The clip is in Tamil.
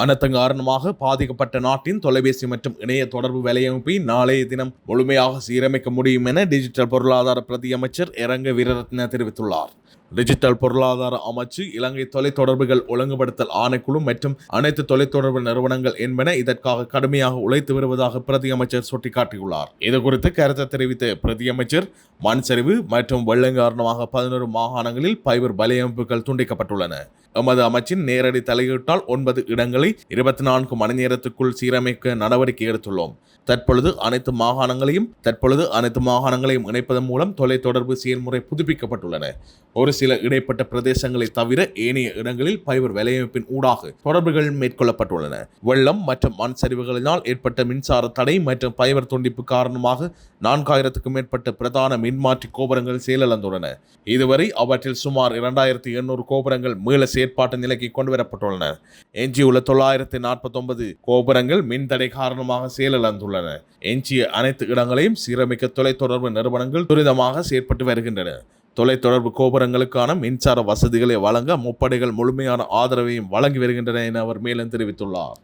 அனர்த்தம் காரணமாக பாதிக்கப்பட்ட நாட்டின் தொலைபேசி மற்றும் இணைய தொடர்பு வலையமைப்பை நாளைய தினம் முழுமையாக சீரமைக்க முடியும் என டிஜிட்டல் பொருளாதார பிரதியமைச்சர் இரங்க வீரரத்ன தெரிவித்துள்ளார். டிஜிட்டல் பொருளாதார அமைச்சு இலங்கை தொலைத்தொடர்புகள் ஒழுங்குபடுத்தல் ஆணைக்குழு மற்றும் அனைத்து தொலைத்தொடர்பு நிறுவனங்கள் என்பன இதற்காக கடுமையாக உழைத்து வருவதாக பிரதியமைச்சர் சுட்டிக்காட்டியுள்ளார். இது குறித்து கருத்து தெரிவித்த பிரதியமைச்சர் மண் சரிவு மற்றும் வெள்ளம் காரணமாக பதினோரு மாகாணங்களில் பைபர் வலையமைப்புகள் துண்டிக்கப்பட்டுள்ளன. எமது அமைச்சின் நேரடி தலையீட்டால் ஒன்பது இடங்கள் இருபத்தி நான்கு மணி நேரத்துக்குள் சீரமைக்க நடவடிக்கை எடுத்துள்ளோம். தற்பொழுது அனைத்து மாகாணங்களையும் தற்பொழுது அனைத்து மாகாணங்களையும் இணைப்பதன் மூலம் தொலைத்தொடர்பு செயல்முறை புதுப்பிக்கப்பட்டுள்ளன. ஒரு சில இடைப்பட்ட பிரதேசங்களை தவிர ஏனைய இடங்களில் பைபர் வலையமைப்பின் ஊடாக தொடர்புகள் மேற்கொள்ளப்பட்டுள்ளன. வெள்ளம் மற்றும் மண் சரிவுகளினால் ஏற்பட்ட மின்சார தடை மற்றும் பைபர் துண்டிப்பு காரணமாக நான்காயிரத்துக்கும் மேற்பட்ட பிரதான மின்மாற்றி கோபுரங்கள் செயலிழந்துள்ளன. இதுவரை அவற்றில் சுமார் இரண்டாயிரத்தி எண்ணூறு கோபுரங்கள் மீள செயற்பாட்டு நிலைக்கு கொண்டுவரப்பட்டுள்ளன. எஞ்சியுள்ள தொள்ளாயிரத்தி நாற்பத்தொன்பது கோபுரங்கள் மின்தடை காரணமாக செயலிழந்துள்ளன. எஞ்சிய அனைத்து இடங்களையும் சீரமைக்க தொலைத்தொடர்பு நிறுவனங்கள் துரிதமாக செயற்பட்டு வருகின்றன. தொலைத்தொடர்பு கோபுரங்களுக்கான மின்சார வசதிகளை வழங்க முப்படைகள் முழுமையான ஆதரவையும் வழங்கி வருகின்றன என அவர் மேலும் தெரிவித்துள்ளார்.